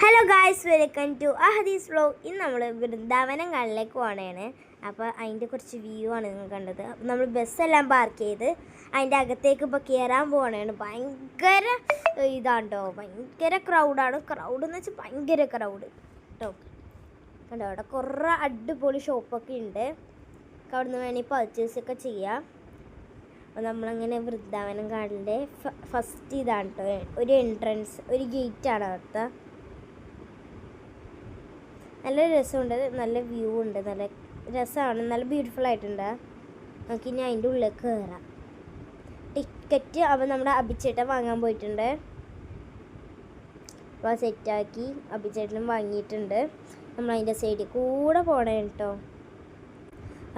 Hello guys welcome to Ahadees vlog ഇന്ന് നമ്മൾ വൃന്ദാവനം കാളിലേക്ക് പോകണേണ് അപ്പോൾ അതിന്റെ കുറച്ച് വ്യൂ ആണ് നിങ്ങൾ കണ്ടത്. നമ്മൾ ബസ്സെല്ലാം പാർക്ക് ചെയ്ത് അതിന്റെ അകത്തേക്ക് ഇപ്പോൾ കയറാൻ പോകണേണ് ഭയങ്കര ഇതാണ്ടോ ഭയങ്കര ക്രൗഡാണ് ക്രൗഡ് എന്ന് വെച്ചാൽ ഭയങ്കര ക്രൗഡ് കേട്ടോ കണ്ടോ? അവിടെ കുറേ അടിപൊളി ഷോപ്പൊക്കെ ഉണ്ട് അവിടെ നിന്ന് വേണമെങ്കിൽ പർച്ചേസ് ഒക്കെ ചെയ്യാം. അപ്പോൾ നമ്മളങ്ങനെ വൃന്ദാവനം കാടിന്റെ ഫസ്റ്റ് ഇതാണ് കേട്ടോ ഒരു എൻട്രൻസ് ഒരു ഗേറ്റാണ് അവിടുത്തെ. നല്ല രസമുണ്ട്. നല്ല വ്യൂ ഉണ്ട് നല്ല രസമാണ് നല്ല ബ്യൂട്ടിഫുൾ ആയിട്ടുണ്ട്. നമുക്ക് ഇനി അതിന്റെ ഉള്ളിലേക്ക് കയറാം ടിക്കറ്റ് അവൻ നമ്മുടെ അഭിച്ചേട്ടൻ വാങ്ങാൻ പോയിട്ടുണ്ട്. അപ്പോൾ സെറ്റാക്കി അഭിച്ചേട്ടനും വാങ്ങിയിട്ടുണ്ട്. നമ്മൾ അതിന്റെ സൈഡിൽ കൂടെ പോകണേ കേട്ടോ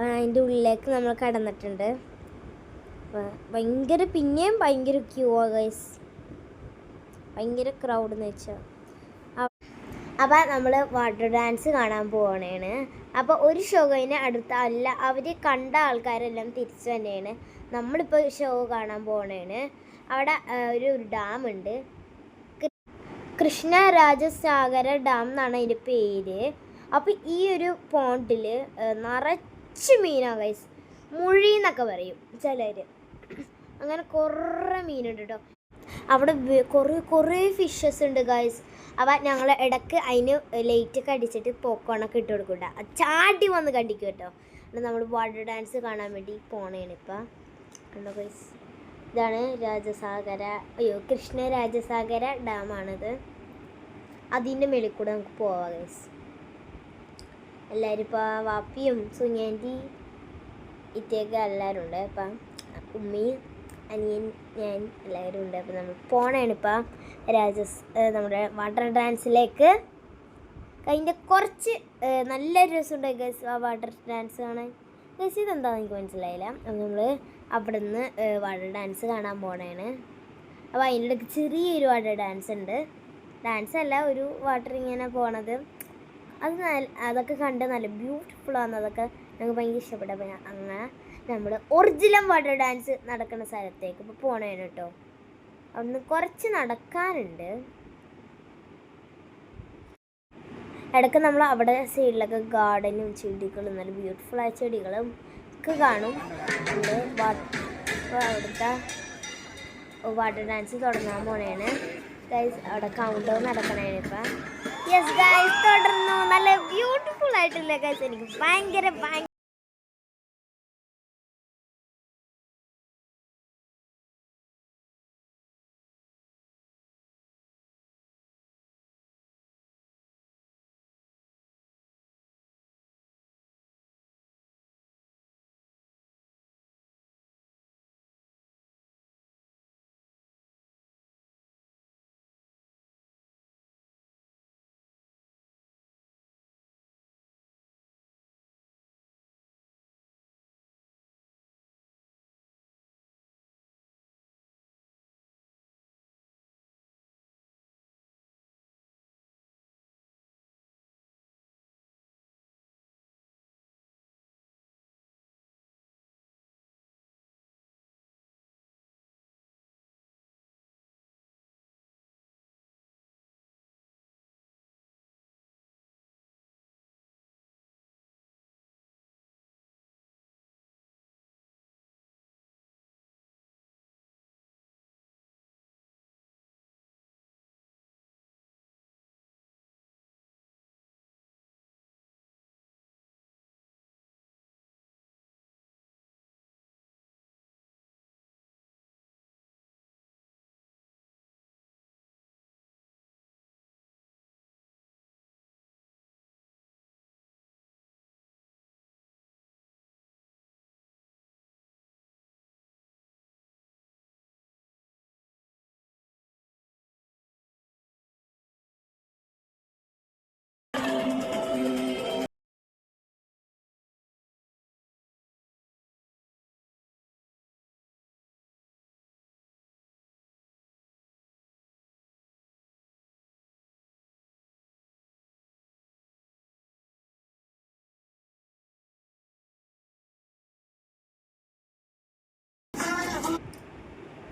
അതിന്റെ ഉള്ളിലേക്ക് നമ്മൾ കടന്നിട്ടുണ്ട്. ഭയങ്കര പിന്നെയും ഭയങ്കര ക്യൂ ആ ഗൈസ് ഭയങ്കര ക്രൗഡ് എന്ന് വെച്ചാൽ അപ്പോൾ നമ്മൾ വാട്ടർ ഡാൻസ് കാണാൻ പോവുകയാണ് അപ്പോൾ ഒരു ഷോ കഴിഞ്ഞാൽ അടുത്ത അല്ല അവർ കണ്ട ആൾക്കാരെല്ലാം തിരിച്ചു തന്നെയാണ് നമ്മളിപ്പോൾ ഷോ കാണാൻ പോവാണ് അവിടെ ഒരു ഡാം ഉണ്ട്. കൃഷ്ണരാജസാഗര ഡാം എന്നാണ് അതിന്റെ പേര്. അപ്പോൾ ഈ ഒരു പോണ്ടിൽ നിറച്ച് മീനാണ് ഗൈസ് മുഴി എന്നൊക്കെ പറയും ചിലർ അങ്ങനെ കുറേ മീനുണ്ട് കേട്ടോ അവിടെ കുറേ കുറേ ഫിഷസ് ഉണ്ട് ഗൈസ് അപ്പോൾ ഞങ്ങൾ ഇടയ്ക്ക് അതിന് ലൈറ്റൊക്കെ അടിച്ചിട്ട് പോക്കോണൊക്കെ ഇട്ട് കൊടുക്കണ്ട ചാടി വന്ന് കണ്ടിക്കും കേട്ടോ. നമ്മൾ വാട്ടർ ഡാൻസ് കാണാൻ വേണ്ടി പോണേണ് ഇപ്പം. കണ്ടോ ഇതാണ് രാജസാഗര അയ്യോ കൃഷ്ണ രാജസാഗര ഡാമാണിത് അതിന്റെ മേളിൽ കൂടെ നമുക്ക് പോവാം ഗൈസ് എല്ലാവരും ഇപ്പോൾ വാപ്പിയും സുനിയാന്റി ഇത്തേക്ക് എല്ലാവരും ഉണ്ട്. ഇപ്പം ഉമ്മയും അനിയൻ ഞാൻ എല്ലാവരും ഉണ്ട്. അപ്പം നമ്മൾ പോണേണ് ഇപ്പം. രാജസ് നമ്മുടെ വാട്ടർ ഡാൻസിലേക്ക് അതിന്റെ കുറച്ച് നല്ല രസമുണ്ട് ഗസ് ആ വാട്ടർ ഡാൻസ് കാണാൻ. ഗസ് ഇതെന്താണെന്ന് എനിക്ക് മനസ്സിലായില്ല? അപ്പം നമ്മൾ അവിടെ നിന്ന് വാട്ടർ ഡാൻസ് കാണാൻ പോണേണ്. അപ്പോൾ അതിന്റെ ഇടയ്ക്ക് ചെറിയൊരു വാട്ടർ ഡാൻസ് ഉണ്ട്. ഡാൻസ് അല്ല ഒരു വാട്ടർ ഇങ്ങനെ പോണത്. അത് നല്ല അതൊക്കെ കണ്ട് നല്ല ബ്യൂട്ടിഫുൾ ആണ് അതൊക്കെ ഞങ്ങൾക്ക് ഭയങ്കര ഇഷ്ടപ്പെട്ടു. അപ്പോൾ അങ്ങനെ നമ്മൾ ഒറിജിനൽ വാട്ടർ ഡാൻസ് നടക്കുന്ന സ്ഥലത്തേക്ക് ഇപ്പോൾ പോകണേനു കേട്ടോ അവിടുന്ന് കുറച്ച് നടക്കാനുണ്ട്. ഇടയ്ക്ക് നമ്മൾ അവിടെ സൈഡിലൊക്കെ ഗാർഡനും ചെടികളും നല്ല ബ്യൂട്ടിഫുൾ ആയ ചെടികളും ഒക്കെ കാണും. അവിടുത്തെ വാട്ടർ ഡാൻസ് തുടങ്ങാൻ പോണേണ് ഗൈസ് അവിടെ കൗണ്ടർ നടക്കണേന് ഇപ്പം. യെസ് ഗൈസ് തുടർന്നു. നല്ല ബ്യൂട്ടിഫുൾ ആയിട്ടില്ല ഗൈസ് എനിക്ക് ഭയങ്കര ഭയങ്കര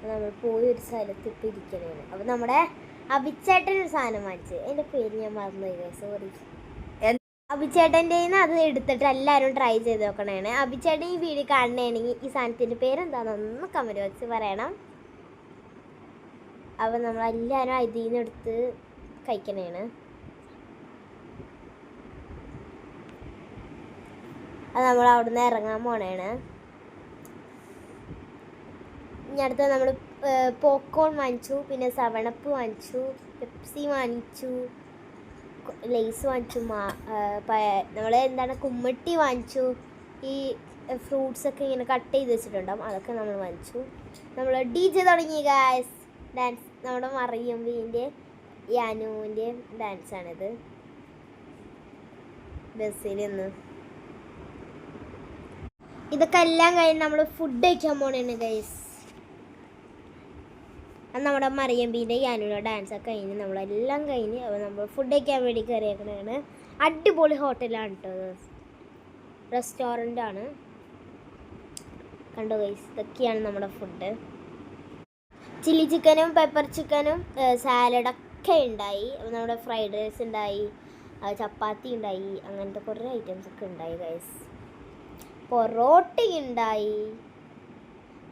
നമ്മൾ പോയി ഒരു സ്ഥലത്ത് ഇപ്പം ഇരിക്കണേന് അപ്പം നമ്മുടെ അഭിച്ചേട്ടൻ ഒരു സാധനം വാങ്ങിച്ചു. എന്റെ പേര് ഞാൻ മറന്നുപോയി സോറി? അഭിച്ചേട്ടന്റെ അത് എടുത്തിട്ട് എല്ലാവരും ട്രൈ ചെയ്ത് നോക്കണേണ് അഭിച്ചേട്ടൻ ഈ വീഡിയോ കാണണമെങ്കിൽ ഈ സാധനത്തിന്റെ പേരെന്താണെന്ന് കമന്റ് ബോക്സിൽ പറയണം. അപ്പോൾ നമ്മളെല്ലാവരും അതിൽ നിന്ന് എടുത്ത് കഴിക്കണേണ് അത് നമ്മൾ അവിടുന്ന് ഇറങ്ങാൻ പോണേണ് ഇനി അടുത്ത നമ്മൾ പോപ്കോൺ വാങ്ങിച്ചു പിന്നെ സവണപ്പ് വാങ്ങിച്ചു പെപ്സി വാങ്ങിച്ചു ലേസ് വാങ്ങിച്ചു നമ്മൾ എന്താണ് കുമ്മട്ടി വാങ്ങിച്ചു ഈ ഫ്രൂട്ട്സ് ഒക്കെ ഇങ്ങനെ കട്ട് ചെയ്ത് വെച്ചിട്ടുണ്ടാവും അതൊക്കെ നമ്മൾ വാങ്ങിച്ചു. നമ്മൾ ഡി ജെ തുടങ്ങി ഗായസ് ഡാൻസ് നമ്മുടെ മറിയമ്പിന്റെ യാനുവിന്റെ ഡാൻസാണിത്. ബസ്സിൽ നിന്ന് ഇതൊക്കെ എല്ലാം കഴിഞ്ഞ് നമ്മൾ ഫുഡ് കഴിക്കാൻ പോണേണ് ഗൈസ് അത് നമ്മുടെ ബീന്റെ ഡാൻസ് ഡാൻസൊക്കെ കഴിഞ്ഞ് നമ്മളെല്ലാം കഴിഞ്ഞ് നമ്മൾ ഫുഡ് കഴിക്കാൻ വേണ്ടി കയറിയേക്കണതാണ് അടിപൊളി ഹോട്ടലാണ് കേട്ടോ റെസ്റ്റോറന്റാണ് റെസ്റ്റോറന്റ് ആണ്. കണ്ടോ ഇതൊക്കെയാണ് നമ്മുടെ ഫുഡ് ചില്ലി ചിക്കനും പെപ്പർ ചിക്കനും സാലഡൊക്കെ ഉണ്ടായി നമ്മുടെ ഫ്രൈഡ് റൈസ് ഉണ്ടായി ചപ്പാത്തി ഉണ്ടായി അങ്ങനത്തെ കുറേ ഐറ്റംസ് ഒക്കെ ഉണ്ടായി ഗൈസ് പൊറോട്ട ഉണ്ടായി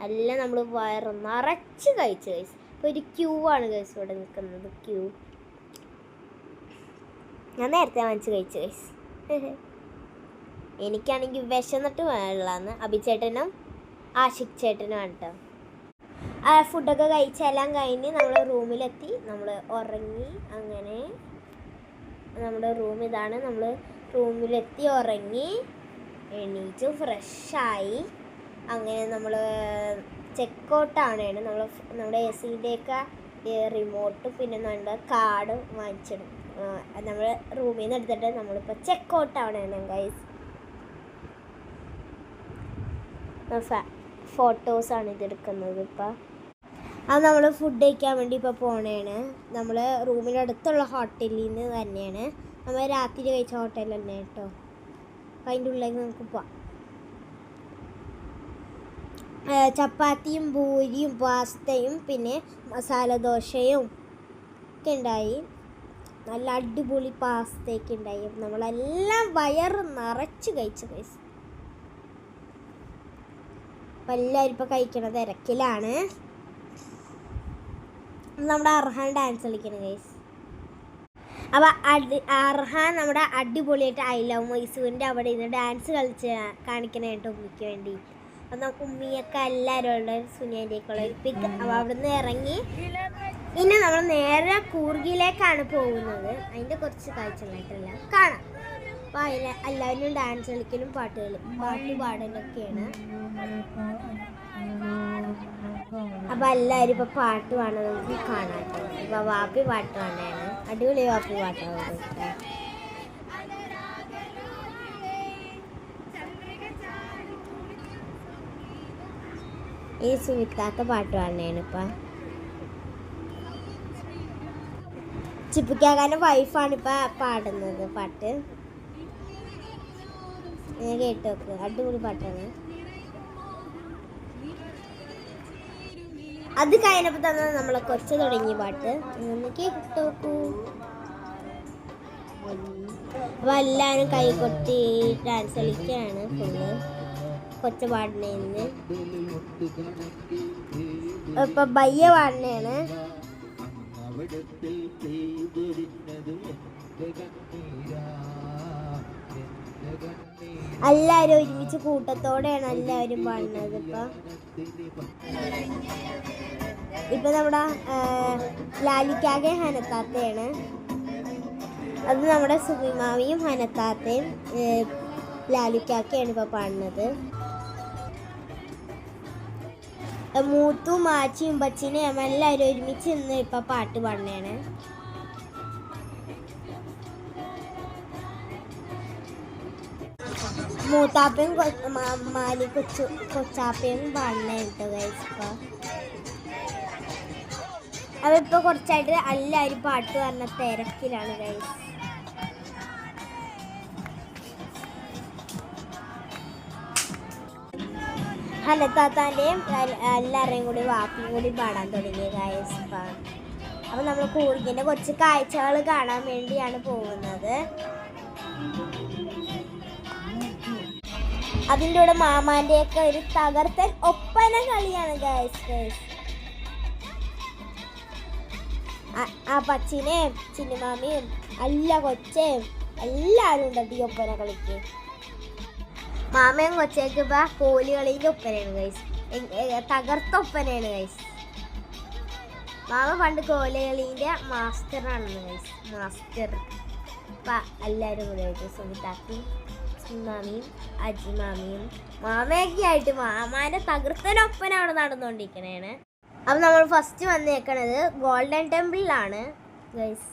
എല്ലാം നമ്മൾ വയറ് നിറച്ച് കഴിച്ചു ഗൈസ് ഒരു ക്യൂ ആണ് ഗൈസ് ഇവിടെ നിൽക്കുന്നത്. ക്യൂ. ഞാൻ നേരത്തെ വാങ്ങിച്ച് കഴിച്ചു ഗൈസ് എനിക്കാണെങ്കിൽ വിശന്നിട്ട് വേണമെന്ന് അഭിചേട്ടനും ആഷിക് ചേട്ടനുമാണ് കേട്ടോ ആ ഫുഡൊക്കെ കഴിച്ചെല്ലാം കഴിഞ്ഞ് നമ്മൾ റൂമിലെത്തി. നമ്മൾ ഉറങ്ങി അങ്ങനെ നമ്മുടെ റൂം ഇതാണ്. നമ്മൾ റൂമിലെത്തി ഉറങ്ങി. എണീറ്റ് ഫ്രഷായി അങ്ങനെ നമ്മൾ ചെക്കൗട്ടാണ് നമ്മൾ നമ്മുടെ എ സിന്റെയൊക്കെ റിമോട്ട് പിന്നെ നമ്മുടെ കാർഡ് വാങ്ങിച്ചിടും. നമ്മൾ റൂമിൽ നിന്ന് എടുത്തിട്ട് നമ്മളിപ്പോൾ ചെക്കൗട്ടാണ് ഗൈസ് ഫോട്ടോസാണ് ഇതെടുക്കുന്നത് ഇപ്പം. അത് നമ്മൾ ഫുഡ് കഴിക്കാൻ വേണ്ടി ഇപ്പോൾ പോണേണ്. നമ്മൾ റൂമിനടുത്തുള്ള ഹോട്ടലിൽ നിന്ന് തന്നെയാണ്. നമ്മൾ രാത്രി കഴിച്ച ഹോട്ടൽ തന്നെ കേട്ടോ. അപ്പം അതിന്റെ ഉള്ളിലേക്ക് നമുക്ക് പോവാം. ചപ്പാത്തിയും പൂരിയും പാസ്തയും പിന്നെ മസാല ദോശയും ഒക്കെ ഉണ്ടായി. നല്ല അടിപൊളി പാസ്തയൊക്കെ ഉണ്ടായി. നമ്മളെല്ലാം വയറ് നിറച്ച് കഴിച്ചു കഴിച്ചു അപ്പം എല്ലാവരും ഇപ്പോൾ കഴിക്കണ തിരക്കിലാണ്. നമ്മുടെ അർഹാൻ ഡാൻസ് കളിക്കണം ഗൈസ് അപ്പോൾ അടി അർഹാൻ നമ്മുടെ അടിപൊളിയായിട്ട് ഐ ലവ് മൈസൂരിന്റെ അവിടെ ഇരുന്ന് ഡാൻസ് കളിച്ച് കാണിക്കണായിട്ട് ഉമ്മിക്ക് വേണ്ടി. അപ്പം ഉമ്മിയൊക്കെ എല്ലാവരും ഉണ്ട് സുനിയന്റെയൊക്കെയുള്ള പിക്ക് അവിടുന്ന് ഇറങ്ങി. പിന്നെ നമ്മൾ നേരെ കൂർഗിലേക്കാണ് പോകുന്നത്. അതിന്റെ കുറച്ച് കാഴ്ചകളായിട്ടല്ല. കാണാം. അപ്പോൾ അതിൽ എല്ലാവരും ഡാൻസ് കളിക്കലും പാട്ട് പാട്ട് പാടലൊക്കെയാണ്. അപ്പൊ എല്ലാവരും ഇപ്പൊ പാട്ട് പാടുന്നത് നമുക്ക് കാണാം ഇപ്പൊ വാപ്പി പാട്ട് പാടാണ് അടിപൊളി വാപ്പി പാട്ടാണ് ഈ സുമിത്താത്ത പാട്ട് പാടുന്നതാണ് ഇപ്പൊ ചിപ്പിക്കാക്കാന്റെ വൈഫാണ് ഇപ്പൊ പാടുന്നത് പാട്ട്. ഞാൻ കേട്ട് നോക്ക്. അടിപൊളി പാട്ടാണ്. അത് കഴിഞ്ഞപ്പോ തന്നെ നമ്മളെ കൊച്ചു തുടങ്ങി പാട്ട്. കേട്ടോക്കൂ. അപ്പൊ എല്ലാരും കൈ കൊട്ടി ഡാൻസ് കളിക്കുകയാണ് ഫുള്ള് കൊച്ചു പാടുന്നതിന്. ഇപ്പൊ ബയ്യ പാടുന്നതാണ്. എല്ലാരും ഒരുമിച്ച് കൂട്ടത്തോടെയാണ് എല്ലാവരും പാടുന്നത് ഇപ്പൊ. ഇപ്പൊ നമ്മുടെ ലാലിക്കാകെ ഹനത്താത്തയാണ്. അത് നമ്മുടെ സുമിമാവിയും ഹനത്താത്തയും ലാലിക്കാക്കയാണ് ഇപ്പൊ പാടുന്നത്. മൂത്തും മാച്ചിയും ബച്ചിനെയും എല്ലാവരും ഒരുമിച്ച് ഇന്ന് ഇപ്പൊ പാട്ട് പാടുന്നതാണ്. മൂത്താപ്പയും മാലി കൊച്ചു കൊച്ചാപ്പയും പാടുന്നുണ്ട് ഗൈസ് ഇപ്പൊ. കുറച്ചായിട്ട് എല്ലാവരും പാട്ട് പറഞ്ഞ തിരക്കിലാണ് ഗൈസ് ഹലത്താത്താന്റെയും എല്ലാവരുടെയും കൂടി വാക്കും കൂടി പാടാൻ തുടങ്ങിയ ഇപ്പം അപ്പം നമ്മൾ കൂർഗിന്റെ കുറച്ച് കാഴ്ചകൾ കാണാൻ വേണ്ടിയാണ് പോകുന്നത്. അതിന്റെ കൂടെ മാമാന്റെയൊക്കെ ഒരു തകർത്തൻ ഒപ്പന കളിയാണ് ഗായസ് ഗൈസ് ആ പച്ചിനെയും ചിന്നുമാമിയും എല്ലാ കൊച്ചേയും എല്ലാവരും ഉണ്ട് ഈ ഒപ്പന കളിക്ക്? മാമയും കൊച്ചേക്ക് ഇപ്പൊ കോലി കളീന്റെ ഒപ്പനയാണ് ഗൈസ് തകർത്ത ഒപ്പനയാണ് ഗൈസ് മാമ പണ്ട് കോലി കളീന്റെ മാസ്റ്ററാണ് ഗൈസ് മാസ്റ്റർ ഇപ്പൊ എല്ലാവരും കൂടെ ആയിട്ട് സുമിതാക്കിയും മാമിയും അജിമാമിയും മാമയൊക്കെ ആയിട്ട് മാമാന്റെ തകർത്തനൊപ്പന അവിടെ നടന്നുകൊണ്ടിരിക്കണേണ്. അപ്പം നമ്മൾ ഫസ്റ്റ് വന്നേക്കണത് ഗോൾഡൻ ടെമ്പിളിലാണ് ഗൈസ്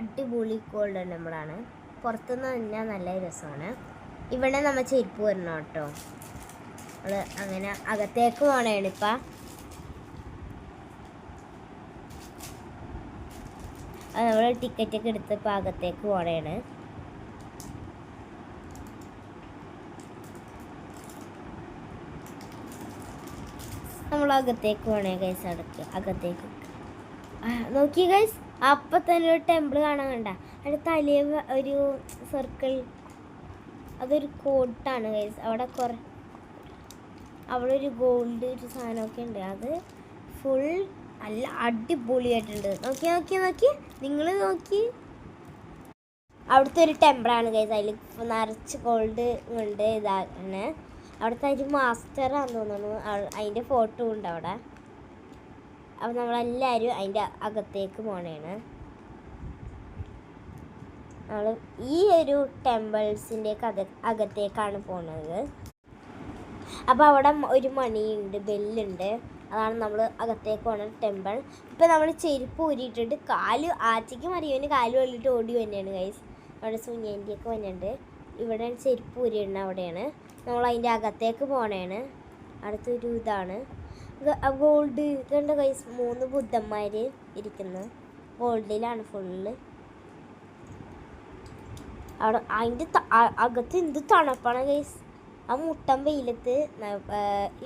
അടിപൊളി ഗോൾഡൻ ടെമ്പിളാണ് പുറത്തുനിന്ന് തന്നെ നല്ല രസമാണ്. ഇവിടെ നമ്മൾ ചെരുപ്പ് വരണം കേട്ടോ. നമ്മൾ അങ്ങനെ അകത്തേക്ക് പോകണേണ് ഇപ്പം നമ്മൾ ടിക്കറ്റൊക്കെ എടുത്ത് ഇപ്പം അകത്തേക്ക് പോകണേണ് നമ്മൾ അകത്തേക്ക് പോകണേ ഗൈസ് അടക്ക്. അകത്തേക്ക്. നോക്കി ഗൈസ് അപ്പൊ തന്നെ ഒരു ടെമ്പിൾ കാണാൻ കണ്ട. അവിടെ തലേ ഒരു സർക്കിൾ അതൊരു കോട്ടാണ് ഗൈസ് അവിടെ കുറെ അവിടെ ഒരു ഗോൾഡ് ഒരു സാധനമൊക്കെ ഉണ്ട്. അത് ഫുൾ നല്ല അടിപൊളിയായിട്ടുണ്ട്. നോക്കി നോക്കി നോക്കി. നിങ്ങൾ നോക്കി. അവിടുത്തെ ഒരു ടെമ്പിളാണ് ഗൈസ് അതിൽ നിറച്ച് ഗോൾഡ് ഉണ്ട് ഇതാണ് അവിടുത്തെ ഒരു മാസ്റ്ററാന്ന് തോന്നുന്നു. അതിന്റെ ഫോട്ടോ ഉണ്ട് അവിടെ. അപ്പം നമ്മളെല്ലാവരും അതിന്റെ അകത്തേക്ക് പോണേണ്. നമ്മൾ ഈ ഒരു ടെമ്പിൾസിന്റെ കഥ അകത്തേക്കാണ് പോണത്. അപ്പോൾ അവിടെ ഒരു മണിയുണ്ട് ബെല്ലുണ്ട്. അതാണ് നമ്മൾ അകത്തേക്ക് പോണ ടെമ്പിൾ ഇപ്പം നമ്മൾ ചെരുപ്പ് ഊരിയിട്ടിട്ട് കാൽ ആച്ചയ്ക്ക് മറിയവന് കാൽ വെള്ളിട്ട് ഓടി തന്നെയാണ് ഗൈസ് അവിടെ സുഞ്ഞേന്റെയൊക്കെ വന്നിട്ടുണ്ട്. ഇവിടെ ചെരുപ്പ് ഊരിയിടുന്ന അവിടെയാണ്. നമ്മൾ അതിന്റെ അകത്തേക്ക് പോണേണ്. അടുത്തൊരു ഇതാണ്. ഗോൾഡ് കണ്ട ഗൈസ് മൂന്ന് ബുദ്ധന്മാർ ഇരിക്കുന്നു. ഗോൾഡിലാണ് ഫുള്ള് അവിടെ അതിന്റെ അകത്ത് എന്ത് തണുപ്പാണ് ഗൈസ് ആ മുട്ടൻ വെയിലത്ത്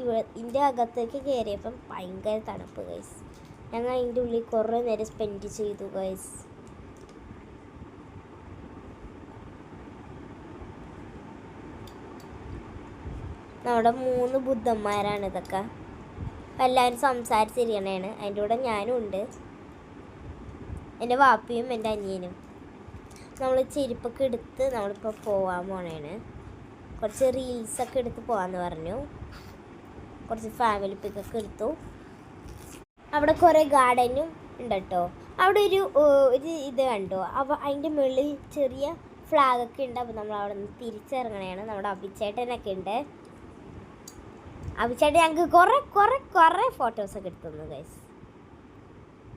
ഇവിടെ ഇതിന്റെ അകത്തേക്ക് കയറിയപ്പം ഭയങ്കര തണുപ്പ് ഗൈസ് ഞങ്ങൾ അതിന്റെ ഉള്ളിൽ കുറേ നേരം സ്പെൻഡ് ചെയ്തു ഗൈസ് നമ്മുടെ മൂന്ന് ബുദ്ധന്മാരാണ് ഇതൊക്കെ. എല്ലാവരും സംസാരിച്ചിരിക്കണേണ്. അതിന്റെ കൂടെ ഞാനും ഉണ്ട്. എന്റെ വാപ്പിയും എന്റെ അനിയനും. നമ്മൾ ചെരുപ്പൊക്കെ എടുത്ത് നമ്മളിപ്പോൾ പോകാൻ പോണേണ്. കുറച്ച് റീൽസൊക്കെ എടുത്ത് പോകാമെന്ന് പറഞ്ഞു. കുറച്ച് ഫാമിലി പിക്കൊക്കെ എടുത്തു. അവിടെ കുറേ ഗാർഡനും ഉണ്ട് കേട്ടോ അവിടെ ഒരു ഒരു ഇത് കണ്ടു. അപ്പോൾ അതിന്റെ മുകളിൽ ചെറിയ ഫ്ലാഗൊക്കെ ഉണ്ട്. അപ്പോൾ നമ്മൾ അവിടെ നിന്ന് തിരിച്ചിറങ്ങണേണ്. നമ്മുടെ അഭിച്ചേട്ടനൊക്കെ ഉണ്ട്. അഭിചേട്ടൻ ഞങ്ങൾക്ക് കുറേ കുറേ കുറേ ഫോട്ടോസൊക്കെ എടുത്തു തന്നു ഗൈസ്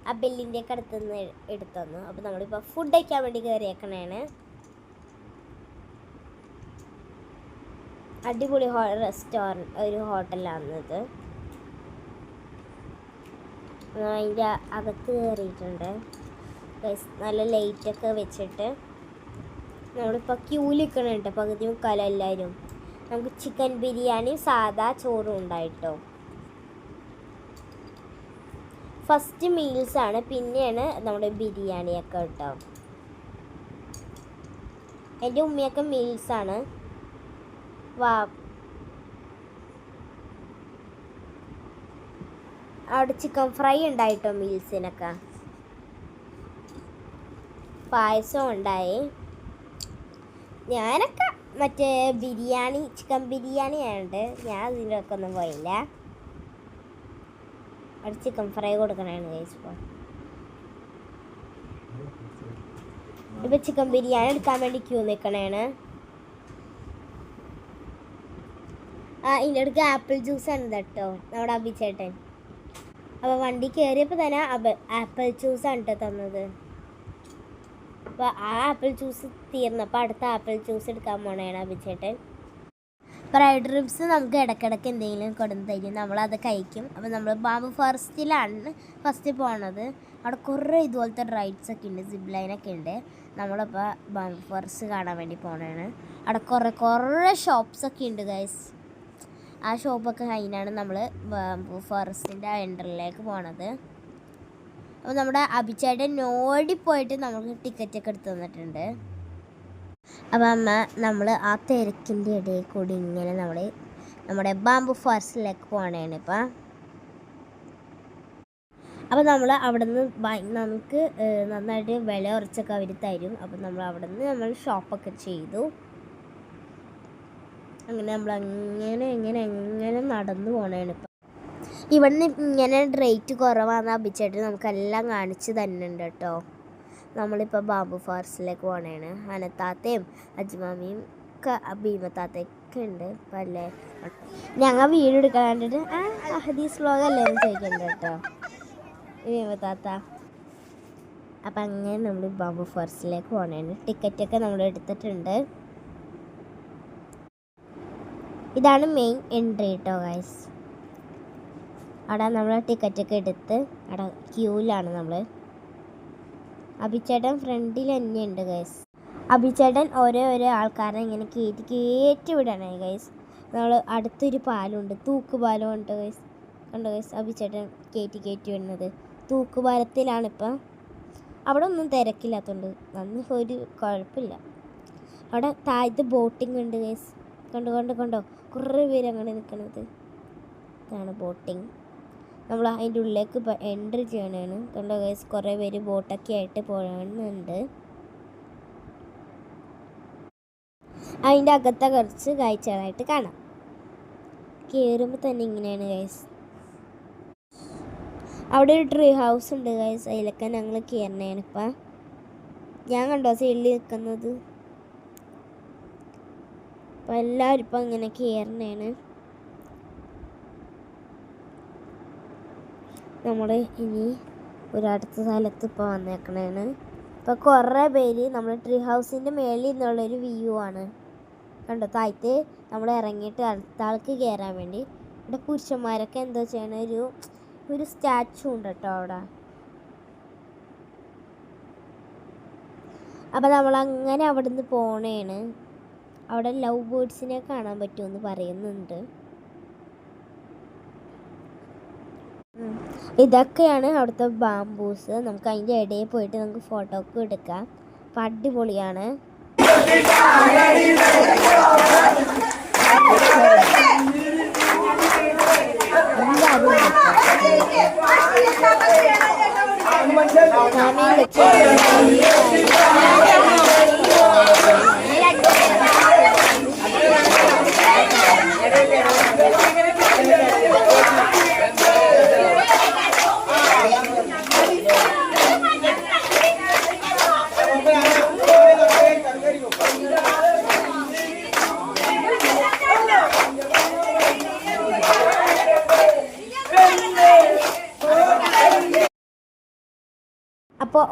ആ ബെല്ലിന്റെ ഒക്കെ അടുത്ത് നിന്ന് എടുത്തു തന്നു അപ്പോൾ നമ്മളിപ്പോൾ ഫുഡ് കഴിക്കാൻ വേണ്ടി കയറിയേക്കണേണ്. അടിപൊളി ഹോ റെസ്റ്റോറന്റ് ഒരു ഹോട്ടലാണിത് അതിന്റെ അകത്ത് കയറിയിട്ടുണ്ട്. നല്ല ലൈറ്റൊക്കെ വെച്ചിട്ട്. നമ്മളിപ്പോൾ ക്യൂ നിൽക്കണുണ്ട്. പകുതി മുക്കാലും എല്ലാവരും. നമുക്ക് ചിക്കൻ ബിരിയാണി സാദാ ചോറും ഉണ്ടായിട്ടോ. ഫസ്റ്റ് മീൽസ് ആണ് പിന്നെയാണ് നമ്മുടെ ബിരിയാണിയൊക്കെ കേട്ടോ. എന്റെ ഉമ്മയൊക്കെ മീൽസ് ആണ്. വാ. അവിടെ ചിക്കൻ ഫ്രൈ ഉണ്ടായിട്ടോ മീൽസിനൊക്കെ പായസം ഉണ്ടായി. ഞാനൊക്കെ മറ്റേ ബിരിയാണി ചിക്കൻ ബിരിയാണി ആയതുകൊണ്ട് ഞാൻ ഇതിലൊക്കെ ഒന്നും പോയില്ല. അവിടെ ചിക്കൻ ഫ്രൈ കൊടുക്കണാണ് കഴിച്ചപ്പോൾ ഇപ്പൊ. ചിക്കൻ ബിരിയാണി എടുക്കാൻ വേണ്ടി ക്യൂ നിൽക്കണേണ് ആ ഇതിന്റെ അടുക്ക് ആപ്പിൾ ജ്യൂസ് ആണ് കേട്ടോ നമ്മുടെ അഭിചേട്ടൻ അപ്പോൾ വണ്ടി കയറിയപ്പോൾ തന്നെ ആപ്പിൾ ജ്യൂസ് ആണ് കേട്ടോ തന്നത്. അപ്പോൾ ആ ആപ്പിൾ ജ്യൂസ് തീർന്നപ്പോൾ അടുത്ത ആപ്പിൾ ജ്യൂസ് എടുക്കാൻ പോണേണ് അഭിചേട്ടൻ ഫ്രൈഡ് റിബ്സ് നമുക്ക് ഇടയ്ക്കിടയ്ക്ക് എന്തെങ്കിലും കൊടുന്ന് തരും. നമ്മളത് കഴിക്കും. അപ്പോൾ നമ്മൾ ബാമ്പു ഫോറസ്റ്റിലാണ് ഫസ്റ്റ് പോണത്. അവിടെ കുറേ ഇതുപോലത്തെ റൈഡ്സ് ഒക്കെ ഉണ്ട് സിബ് ലൈനൊക്കെ ഉണ്ട്. നമ്മളപ്പോൾ ബാമ്പു ഫോറസ്റ്റ് കാണാൻ വേണ്ടി പോകണതാണ് അവിടെ കുറേ കുറേ ഷോപ്സ് ഒക്കെ ഉണ്ട് ഗൈസ് ആ ഷോപ്പൊക്കെ കഴിഞ്ഞാണ് നമ്മൾ ബാബു ഫോറസ്റ്റിന്റെ എൻട്രിലേക്ക് പോണത്. അപ്പോൾ നമ്മുടെ അഭിചേട്ടൻ ഓടിപ്പോയിട്ട് നമുക്ക് ടിക്കറ്റൊക്കെ എടുത്ത് തന്നിട്ടുണ്ട്. അപ്പോൾ അമ്മ നമ്മൾ ആ തിരക്കിന്റെ ഇടയിൽ കൂടി ഇങ്ങനെ നമ്മൾ നമ്മുടെ ബാംബു ഫോറസ്റ്റിലേക്ക് പോകണേണ് ഇപ്പം. അപ്പോൾ നമ്മൾ അവിടെ നിന്ന് നമുക്ക് നന്നായിട്ട് വില കുറച്ചൊക്കെ അവർ തരും. അപ്പോൾ നമ്മൾ അവിടെ നിന്ന് നമ്മൾ ഷോപ്പൊക്കെ ചെയ്തു. അങ്ങനെ നമ്മൾ അങ്ങനെ എങ്ങനെ എങ്ങനെ നടന്നു പോകണേണ് ഇപ്പം. ഇവിടുന്ന് ഇങ്ങനെ റേറ്റ് കുറവാണെന്ന് അഭിച്ചേട്ട് നമുക്കെല്ലാം കാണിച്ച് തന്നെ ഉണ്ട് കേട്ടോ. നമ്മളിപ്പോൾ ബാബു ഫോറസ്റ്റിലേക്ക് പോകണേണ് അനത്താത്തയും അജ്മാമിയും ഭീമത്താത്തയൊക്കെ ഉണ്ട് അല്ലേ? ഞങ്ങൾ വീട് എടുക്കാൻ കണ്ടിട്ട് ആ അഹദീസ് ലോകല്ലേ എന്ന് ചോദിക്കുന്നുണ്ട് കേട്ടോ. ഭീമത്താത്ത അപ്പം അങ്ങനെ നമ്മൾ ബാബു ഫോറസ്റ്റിലേക്ക് പോകണേണ് ടിക്കറ്റൊക്കെ നമ്മൾ എടുത്തിട്ടുണ്ട്. ഇതാണ് മെയിൻ എൻട്രി കേട്ടോ ഗൈസ് അവിടെ നമ്മൾ ടിക്കറ്റൊക്കെ എടുത്ത് അവിടെ ക്യൂവിലാണ് നമ്മൾ അഭിച്ചേട്ടൻ ഫ്രണ്ടിൽ തന്നെയുണ്ട് ഗൈസ് അഭിച്ചേട്ടൻ ഓരോ ഓരോ ആൾക്കാരെ ഇങ്ങനെ കയറ്റി കയറ്റി വിടണേ ഗൈസ് നമ്മൾ അടുത്തൊരു പാലമുണ്ട് തൂക്കുപാലം ഉണ്ട് ഗൈസ് കണ്ടോ ഗൈസ് അഭിച്ചേട്ടൻ കയറ്റി കയറ്റി വിടുന്നത്. തൂക്കുപാലത്തിലാണിപ്പം അവിടെ ഒന്നും തിരക്കില്ലാത്തതുകൊണ്ട് നന്ദി ഒരു കുഴപ്പമില്ല. അവിടെ താഴത്ത് ബോട്ടിംഗ് ഉണ്ട് ഗൈസ് കണ്ടു കണ്ടു കണ്ടോ? കുറേ പേര് അങ്ങനെ നിൽക്കുന്നത് ഇതാണ് ബോട്ടിംഗ് നമ്മൾ അതിന്റെ ഉള്ളിലേക്ക് എൻട്രി ചെയ്യണമാണ് കണ്ടോ ഗൈസ് കുറേ പേര് ബോട്ടൊക്കെ ആയിട്ട് പോകുന്നുണ്ട് അതിന്റെ അകത്തെ കുറച്ച് കാഴ്ചകളായിട്ട് കാണാം. കയറുമ്പോൾ തന്നെ ഇങ്ങനെയാണ് ഗൈസ് അവിടെ ഒരു ട്രീ ഹൗസ് ഉണ്ട് ഗൈസ് അതിലൊക്കെ ഞങ്ങൾ കയറണേണ് ഇപ്പം. ഞാൻ കണ്ടോ സൈഡിൽ നിൽക്കുന്നത് അപ്പം എല്ലാവരും ഇപ്പം ഇങ്ങനെ കയറണേണ് നമ്മൾ ഇനി ഒരടുത്ത സ്ഥലത്ത് ഇപ്പോൾ വന്നേക്കണേണ്. ഇപ്പോൾ കുറേ പേര് നമ്മൾ ട്രീ ഹൗസിന്റെ മേളിൽ നിന്നുള്ളൊരു വ്യൂ ആണ്. കണ്ടോ? താഴത്ത് നമ്മൾ ഇറങ്ങിയിട്ട് അടുത്ത ആൾക്ക് കയറാൻ വേണ്ടി. ഇവിടെ പുരുഷന്മാരൊക്കെ എന്താ ചെയ്യണ ഒരു ഒരു സ്റ്റാച്ചു ഉണ്ട് കേട്ടോ അവിടെ. അപ്പം നമ്മൾ അങ്ങനെ അവിടെ നിന്ന് പോണേണ്. അവിടെ ലവ് ബേർഡ്സിനെ കാണാൻ പറ്റുമെന്ന് പറയുന്നുണ്ട്. ഇതൊക്കെയാണ് അവിടുത്തെ ബാംബൂസ് നമുക്ക് അതിന്റെ ഇടയിൽ പോയിട്ട് നമുക്ക് ഫോട്ടോ ഒക്കെ എടുക്കാം. അപ്പം അടിപൊളിയാണ്. എല്ലാവരും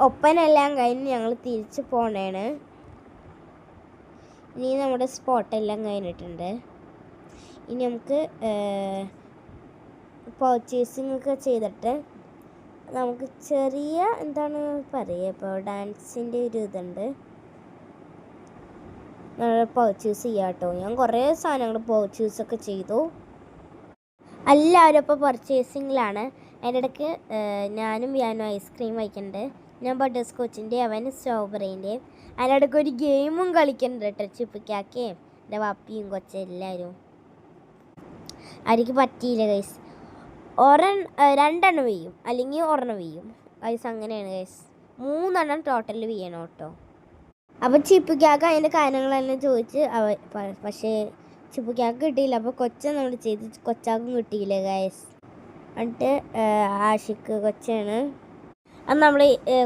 ഒപ്പനെല്ലാം കഴിഞ്ഞ് ഞങ്ങൾ തിരിച്ച് പോണേണ്. ഇനി നമ്മുടെ സ്പോട്ടെല്ലാം കഴിഞ്ഞിട്ടുണ്ട്. ഇനി നമുക്ക് പർച്ചേസിംഗ് ഒക്കെ ചെയ്തിട്ട് നമുക്ക് ചെറിയ എന്താണ് പറയുക ഇപ്പോൾ ഡാൻസിന്റെ ഒരു ഇതുണ്ട്. നമ്മൾ പർച്ചേസ് ചെയ്യാം കേട്ടോ ഞാൻ കുറേ സാധനങ്ങൾ പർച്ചേസൊക്കെ ചെയ്തു. എല്ലാവരും ഇപ്പോൾ പർച്ചേസിങ്ങിലാണ് അതിന്റെ ഇടയ്ക്ക് ഞാനും വ്യാനും ഐസ്ക്രീം കഴിക്കുന്നുണ്ട് ഞാൻ ബട്ടർ സ്കോച്ചിന്റെ അവൻ സ്ട്രോബെറീന്റെയും അതിന്റെ ഇടയ്ക്ക് ഒരു ഗെയിമും കളിക്കുന്നുണ്ട് കേട്ടോ ചിപ്പിക്കാക്കേ എന്റെ വാപ്പിയും കൊച്ചും എല്ലാവരും അവർക്ക് പറ്റിയില്ല ഗൈസ് ഒരെണ്ണം രണ്ടെണ്ണം വീയും അല്ലെങ്കിൽ ഒരെണ്ണം വീയും ഗൈസ് അങ്ങനെയാണ് ഗൈസ് മൂന്നെണ്ണം ടോട്ടൽ വീയണം കേട്ടോ അപ്പം ചിപ്പിക്കാക്ക അതിന്റെ കാര്യങ്ങളെല്ലാം ചോദിച്ച് അവ പക്ഷേ ചിപ്പിക്കാക്ക് കിട്ടിയില്ല. അപ്പോൾ കൊച്ച നമ്മൾ ചെയ്ത് കൊച്ചാക്കും കിട്ടിയില്ല ഗൈസ് എന്നിട്ട് ആഷിക്ക് കൊച്ചാണ്. അത് നമ്മൾ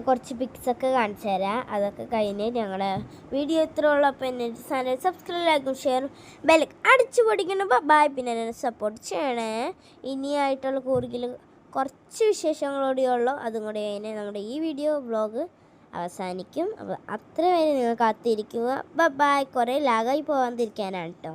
കുറച്ച് പിക്സ് ഒക്കെ കാണിച്ചു തരാം. അതൊക്കെ കഴിഞ്ഞ് ഞങ്ങളുടെ വീഡിയോ ഇത്ര ഉള്ളപ്പോൾ എന്നെ ചാനൽ സബ്സ്ക്രൈബ് ലൈക്കും ഷെയർ ബെൽ അടിച്ചു പൊടിക്കണം. ബായ് പിന്നെ എന്നെ സപ്പോർട്ട് ചെയ്യണേ. ഇനിയായിട്ടുള്ള കൂടുതൽ കുറച്ച് വിശേഷങ്ങളോടെ ഉള്ളൂ. അതും കൂടി കഴിഞ്ഞ് നമ്മുടെ ഈ വീഡിയോ ബ്ലോഗ് അവസാനിക്കും. അപ്പോൾ അത്ര നിങ്ങൾ കാത്തിരിക്കുക. ബൈ കുറേ ലാഗായി പോകാതിരിക്കാനാണ് കേട്ടോ